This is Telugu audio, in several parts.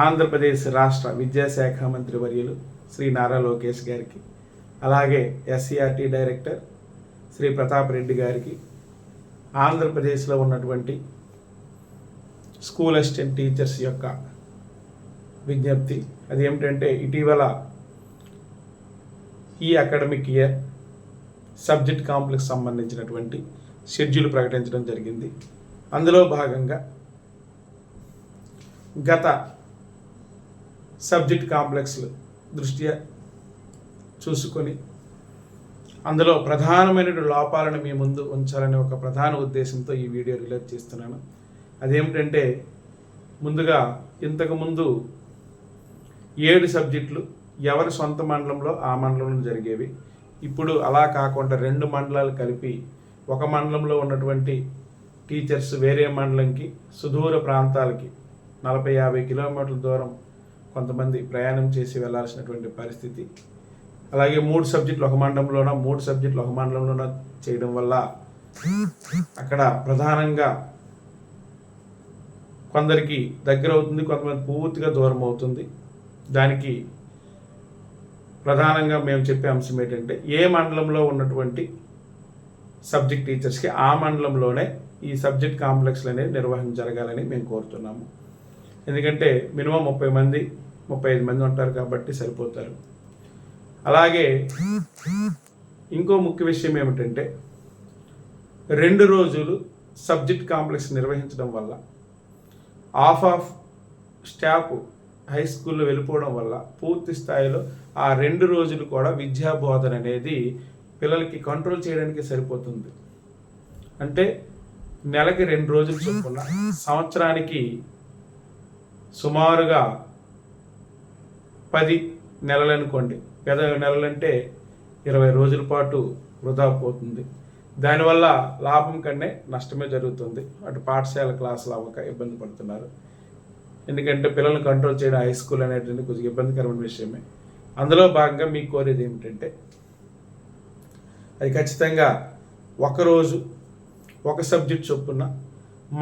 ఆంధ్రప్రదేశ్ రాష్ట్ర విద్యాశాఖ మంత్రి వర్యులు శ్రీ నారా లోకేష్ గారికి అలాగే ఎస్సీఆర్టీ డైరెక్టర్ శ్రీ ప్రతాప్ రెడ్డి గారికి ఆంధ్రప్రదేశ్లో ఉన్నటువంటి స్కూల్ అసిస్టెంట్ టీచర్స్ యొక్క విజ్ఞప్తి. అది ఏమిటంటే ఇటీవల ఈ అకాడమిక్ ఇయర్ సబ్జెక్ట్ కాంప్లెక్స్ సంబంధించినటువంటి షెడ్యూల్ ప్రకటించడం జరిగింది. అందులో భాగంగా గత సబ్జెక్ట్ కాంప్లెక్స్లు దృష్ట్యా చూసుకొని అందులో ప్రధానమైన లోపాలను మీ ముందు ఉంచాలనే ఒక ప్రధాన ఉద్దేశంతో ఈ వీడియో రిలీజ్ చేస్తున్నాను. అదేమిటంటే ముందుగా ఇంతకుముందు ఏడు సబ్జెక్టులు ఎవరి సొంత మండలంలో ఆ మండలంలో జరిగేవి. ఇప్పుడు అలా కాకుండా రెండు మండలాలు కలిపి ఒక మండలంలో ఉన్నటువంటి టీచర్స్ వేరే మండలంకి సుదూర ప్రాంతాలకి నలభై యాభై కిలోమీటర్ల దూరం కొంతమంది ప్రయాణం చేసి వెళ్ళాల్సినటువంటి పరిస్థితి. అలాగే మూడు సబ్జెక్టులు ఒక మండలంలోన మూడు సబ్జెక్టులు ఒక మండలంలోన చేయడం వల్ల అక్కడ ప్రధానంగా కొందరికి దగ్గర అవుతుంది కొంతమంది పూర్తిగా దూరం అవుతుంది. దానికి ప్రధానంగా మేము చెప్పే అంశం ఏంటంటే ఏ మండలంలో ఉన్నటువంటి సబ్జెక్ట్ టీచర్స్కి ఆ మండలంలోనే ఈ సబ్జెక్ట్ కాంప్లెక్స్లు అనేవి నిర్వహణ జరగాలని మేము కోరుతున్నాము. ఎందుకంటే మినిమం ముప్పై మంది ముప్పై ఐదు మంది ఉంటారు కాబట్టి సరిపోతారు. అలాగే ఇంకో ముఖ్య విషయం ఏమిటంటే రెండు రోజులు సబ్జెక్ట్ కాంప్లెక్స్ నిర్వహించడం వల్ల ఆఫ్ ఆఫ్ స్టాఫ్ హై స్కూల్లో వెళ్ళిపోవడం వల్ల పూర్తి స్థాయిలో ఆ రెండు రోజులు కూడా విద్యా బోధన అనేది పిల్లలకి కంట్రోల్ చేయడానికి సరిపోతుంది. అంటే నెలకి రెండు రోజులు చొప్పున సంవత్సరానికి సుమారుగా పది నెలలు అనుకోండి పెద నెలలంటే ఇరవై రోజుల పాటు వృధా పోతుంది. దానివల్ల లాభం కంటే నష్టమే జరుగుతుంది. అటు పాఠశాల క్లాసులు అవ్వక ఇబ్బంది పడుతున్నారు. ఎందుకంటే పిల్లల్ని కంట్రోల్ చేయడం హై స్కూల్ అనేటువంటి కొంచెం ఇబ్బందికరమైన విషయమే. అందులో భాగంగా మీకు కోరేది ఏమిటంటే అది ఖచ్చితంగా ఒకరోజు ఒక సబ్జెక్ట్ చొప్పున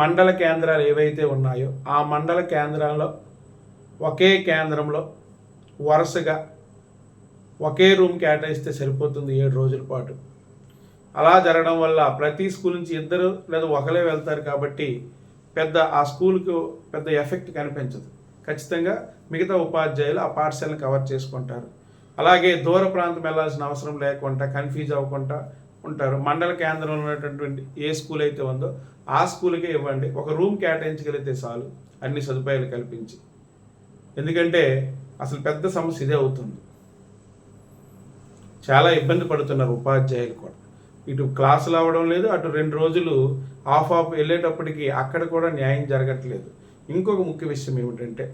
మండల కేంద్రాలు ఏవైతే ఉన్నాయో ఆ మండల కేంద్రాల్లో ఒకే కేంద్రంలో వరుసగా ఒకే రూమ్ కేటాయిస్తే సరిపోతుంది ఏడు రోజుల పాటు. అలా జరగడం వల్ల ప్రతి స్కూల్ నుంచి ఇద్దరు లేదా ఒకరే వెళ్తారు కాబట్టి పెద్ద ఆ స్కూల్కు పెద్ద ఎఫెక్ట్ కనిపించదు. ఖచ్చితంగా మిగతా ఉపాధ్యాయులు ఆ పాఠశాలను కవర్ చేసుకుంటారు. అలాగే దూర ప్రాంతం వెళ్ళాల్సిన అవసరం లేకుండా కన్ఫ్యూజ్ అవ్వకుండా ఉంటారు. మండల కేంద్రంలో ఉన్నటువంటి ఏ స్కూల్ అయితే ఉందో ఆ స్కూల్కే ఇవ్వండి. ఒక రూమ్ కేటాయించగలిగితే చాలు అన్ని సదుపాయాలు కల్పించి. ఎందుకంటే అసలు పెద్ద సమస్య ఇదే అవుతుంది. చాలా ఇబ్బంది పడుతున్నారు ఉపాధ్యాయులు కూడా. ఇటు క్లాసులు అవ్వడం లేదు అటు రెండు రోజులు ఆఫ్ ఆఫ్ వెళ్ళేటప్పటికి అక్కడ కూడా న్యాయం జరగట్లేదు. ఇంకొక ముఖ్య విషయం ఏమిటంటే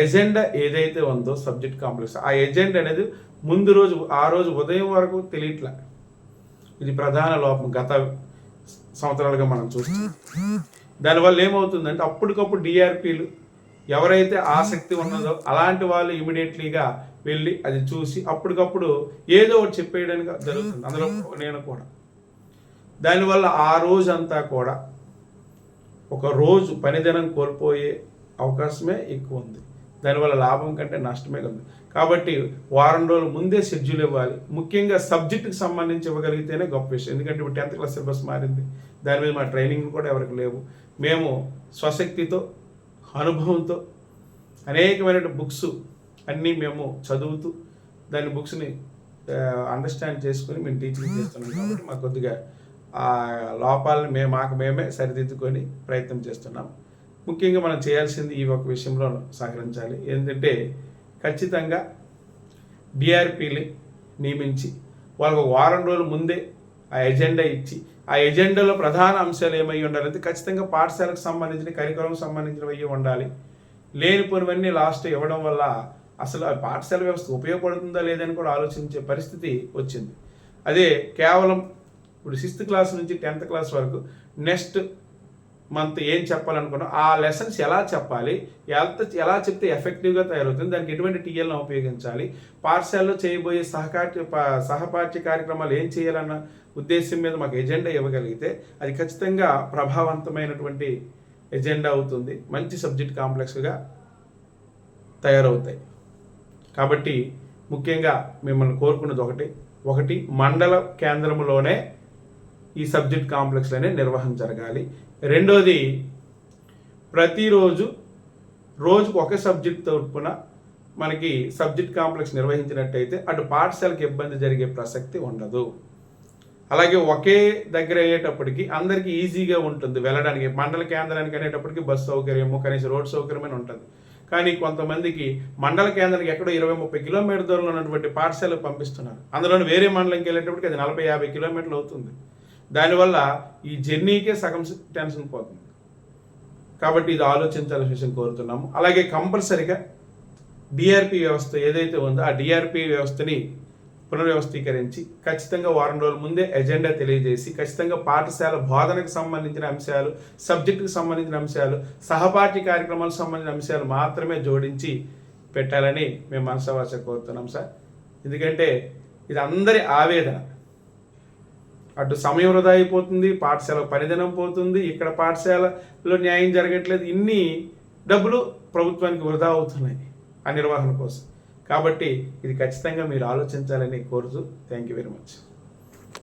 ఎజెండా ఏదైతే ఉందో సబ్జెక్ట్ కాంప్లెక్స్ ఆ ఎజెండా అనేది ముందు రోజు ఆ రోజు ఉదయం వరకు తెలియట్లా. ఇది ప్రధాన లోపం గత సంవత్సరాలుగా మనం చూస్తాం దానివల్ల ఏమవుతుందంటే అప్పటికప్పుడు డిఆర్పీలు ఎవరైతే ఆసక్తి ఉన్నదో అలాంటి వాళ్ళు ఇమీడియట్లీగా వెళ్ళి అది చూసి అప్పటికప్పుడు ఏదో ఒకటి చెప్పేయడానికి జరుగుతుంది. అందులో నేను కూడా. దానివల్ల ఆ రోజంతా కూడా ఒక రోజు పనిదినం కోల్పోయే అవకాశమే ఎక్కువ ఉంది దానివల్ల లాభం కంటే నష్టమే ఉంది కాబట్టి వారం రోజుల ముందే షెడ్యూల్ ఇవ్వాలి. ముఖ్యంగా సబ్జెక్టుకి సంబంధించి ఇవ్వగలిగితేనే గొప్ప విషయం. ఎందుకంటే ఇప్పుడు టెన్త్ క్లాస్ సిలబస్ మారింది. దాని మీద మా ట్రైనింగ్ కూడా ఎవరికి లేవు. మేము స్వశక్తితో అనుభవంతో అనేకమైన బుక్స్ అన్నీ మేము చదువుతూ దాని బుక్స్ని అండర్స్టాండ్ చేసుకొని మేము టీచింగ్ చేస్తున్నాం కాబట్టి మాకు కొద్దిగా ఆ లోపాలను మేము మాకు మేమే సరిదిద్దుకొని ప్రయత్నం చేస్తున్నాం. ముఖ్యంగా మనం చేయాల్సింది ఈ ఒక విషయంలో సహకరించాలి. ఏంటంటే ఖచ్చితంగా డిఆర్పీని నియమించి వాళ్ళకు వారం రోజుల ముందే ఆ ఎజెండా ఇచ్చి ఆ ఎజెండాలో ప్రధాన అంశాలు ఏమై ఉండాలి అంటే ఖచ్చితంగా పాఠశాలకు సంబంధించిన కరికులం సంబంధించినవి అయ్యి ఉండాలి. లేనిపోనివన్నీ లాస్ట్ ఇవ్వడం వల్ల అసలు ఆ పాఠశాల వ్యవస్థ ఉపయోగపడుతుందా లేదని కూడా ఆలోచించే పరిస్థితి వచ్చింది. అదే కేవలం ఇప్పుడు సిక్స్త్ క్లాస్ నుంచి టెన్త్ క్లాస్ వరకు నెక్స్ట్ మంత్ ఏం చెప్పాలనుకున్నాం ఆ లెసన్స్ ఎలా చెప్పాలి ఎంత ఎలా చెప్తే ఎఫెక్టివ్గా తయారవుతుంది దానికి ఎటువంటి టీఎల్ను ఉపయోగించాలి పాఠశాలలో చేయబోయే సహకార్య సహపాఠ్య కార్యక్రమాలు ఏం చేయాలన్న ఉద్దేశం మీద మాకు ఎజెండా ఇవ్వగలిగితే అది ఖచ్చితంగా ప్రభావవంతమైనటువంటి ఎజెండా అవుతుంది మంచి సబ్జెక్ట్ కాంప్లెక్స్గా తయారవుతాయి. కాబట్టి ముఖ్యంగా మిమ్మల్ని కోరుకున్నది ఒకటి ఒకటి మండల కేంద్రంలోనే ఈ సబ్జెక్ట్ కాంప్లెక్స్లోనే నిర్వహణ జరగాలి. రెండోది ప్రతిరోజు రోజుకు ఒక సబ్జెక్ట్ తరపున మనకి సబ్జెక్ట్ కాంప్లెక్స్ నిర్వహించినట్టయితే అటు పాఠశాలకు ఇబ్బంది జరిగే ప్రసక్తి ఉండదు. అలాగే ఒకే దగ్గర అయ్యేటప్పటికి అందరికీ ఈజీగా ఉంటుంది వెళ్ళడానికి. మండల కేంద్రానికి అనేటప్పటికి బస్సు సౌకర్యము కనీసం రోడ్ సౌకర్యమైన ఉంటుంది. కానీ కొంతమందికి మండల కేంద్రానికి ఎక్కడో ఇరవై ముప్పై కిలోమీటర్ దూరంలో ఉన్నటువంటి పాఠశాలకు పంపిస్తున్నారు. అందులోని వేరే మండలంకి వెళ్ళేటప్పటికి అది నలభై యాభై కిలోమీటర్లు అవుతుంది. దానివల్ల ఈ జర్నీకే సగం టెన్షన్ పోతుంది. కాబట్టి ఇది ఆలోచించాల్సిన విషయం కోరుతున్నాము. అలాగే కంపల్సరిగా డిఆర్పి వ్యవస్థ ఏదైతే ఉందో ఆ డిఆర్పి వ్యవస్థని పునర్వ్యవస్థీకరించి ఖచ్చితంగా వారం రోజుల ముందే ఎజెండా తెలియజేసి ఖచ్చితంగా పాఠశాల బోధనకు సంబంధించిన అంశాలు సబ్జెక్టుకు సంబంధించిన అంశాలు సహపాఠి కార్యక్రమాలకు సంబంధించిన అంశాలు మాత్రమే జోడించి పెట్టాలని మేము మనసవాస కోరుతున్నాం సార్. ఎందుకంటే ఇది అందరి ఆవేదన. అటు సమయం వృధా అయిపోతుంది పాఠశాల పనిదినం పోతుంది ఇక్కడ పాఠశాలలో న్యాయం జరగట్లేదు. ఇన్ని డబ్బులు ప్రభుత్వానికి వృధా అవుతున్నాయి ఆ నిర్వహణ కోసం. కాబట్టి ఇది ఖచ్చితంగా మీరు ఆలోచించాలని కోరుతూ థ్యాంక్ యూ వెరీ మచ్.